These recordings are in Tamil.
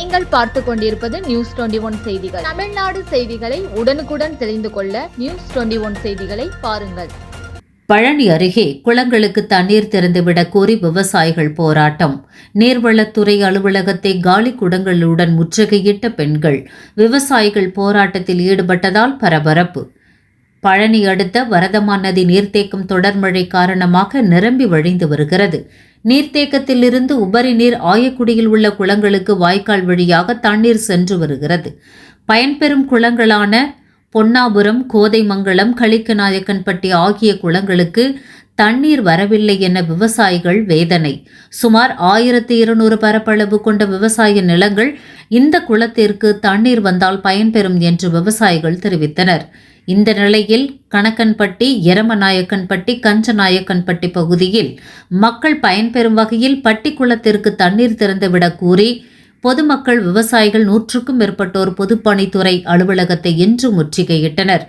நீங்கள் பார்த்து கொண்டிருப்பது நியூஸ் டுவெண்டி ஒன் செய்திகள். தமிழ்நாடு செய்திகளை உடனுக்குடன் தெரிந்து கொள்ள நியூஸ் டுவெண்டி ஒன் செய்திகளை பாருங்கள். பழனி அருகே குளங்களுக்கு தண்ணீர் திறந்துவிட கோரி விவசாயிகள் போராட்டம். நீர்வளத்துறை அலுவலகத்தை காலி குடங்களுடன் முற்றுகையிட்ட பெண்கள். விவசாயிகள் போராட்டத்தில் ஈடுபட்டதால் பரபரப்பு. பழனி அடுத்த வரதமான் நதி நீர்த்தேக்கம் தொடர்மழை காரணமாக நிரம்பி வழிந்து வருகிறது. நீர்த்தேக்கத்திலிருந்து உபரி நீர் ஆயக்குடியில் உள்ள குளங்களுக்கு வாய்க்கால் வழியாக தண்ணீர் சென்று வருகிறது. பயன்பெறும் குளங்களான பொன்னாபுரம் கோதைமங்கலம் களிக்கநாயக்கன்பட்டி ஆகிய குளங்களுக்கு தண்ணீர் வரவில்லை என விவசாயிகள் வேதனை. சுமார் ஆயிரத்தி இருநூறு பரப்பளவு கொண்ட விவசாய நிலங்கள் இந்த குளத்திற்கு தண்ணீர் வந்தால் பயன்பெறும் என்று விவசாயிகள் தெரிவித்தனர். இந்த நிலையில் கணக்கன்பட்டி எரமநாயக்கன்பட்டி கஞ்சநாயக்கன்பட்டி பகுதியில் மக்கள் பயன்பெறும் வகையில் பட்டி குளத்திற்கு தண்ணீர் திறந்துவிடக் கூறி பொதுமக்கள் விவசாயிகள் நூற்றுக்கும் மேற்பட்டோர் பொதுப்பணித்துறை அலுவலகத்தை இன்று முற்றுகையிட்டனர்.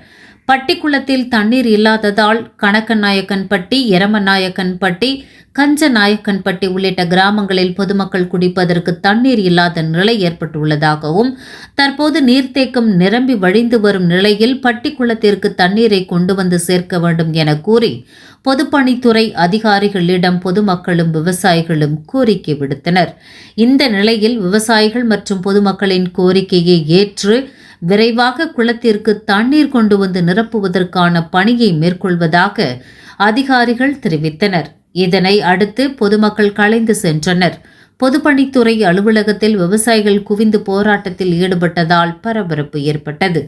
பட்டிக்குளத்தில் தண்ணீர் இல்லாததால் கணக்கநாயக்கன்பட்டி எரமநாயக்கன்பட்டி கஞ்சநாயக்கன்பட்டி உள்ளிட்ட கிராமங்களில் பொதுமக்கள் குடிப்பதற்கு தண்ணீர் இல்லாத நிலை ஏற்பட்டுள்ளதாகவும் தற்போது நீர்த்தேக்கம் நிரம்பி வழிந்து வரும் நிலையில் பட்டிக்குளத்திற்கு தண்ணீரை கொண்டு வந்து சேர்க்க வேண்டும் என கூறி பொதுப்பணித்துறை அதிகாரிகளிடம் பொதுமக்களும் விவசாயிகளும் கோரிக்கை விடுத்தனர். இந்த நிலையில் விவசாயிகள் மற்றும் பொதுமக்களின் கோரிக்கையை ஏற்று விரைவாக குளத்திற்கு தண்ணீர் கொண்டு வந்து நிரப்புவதற்கான பணியை மேற்கொள்வதாக அதிகாரிகள் தெரிவித்தனர். இதனை அடுத்து பொதுமக்கள் கலைந்து சென்றனர். பொதுப்பணித்துறை அலுவலகத்தில் விவசாயிகள் குவிந்து போராட்டத்தில் ஈடுபட்டதால் பரபரப்பு ஏற்பட்டது.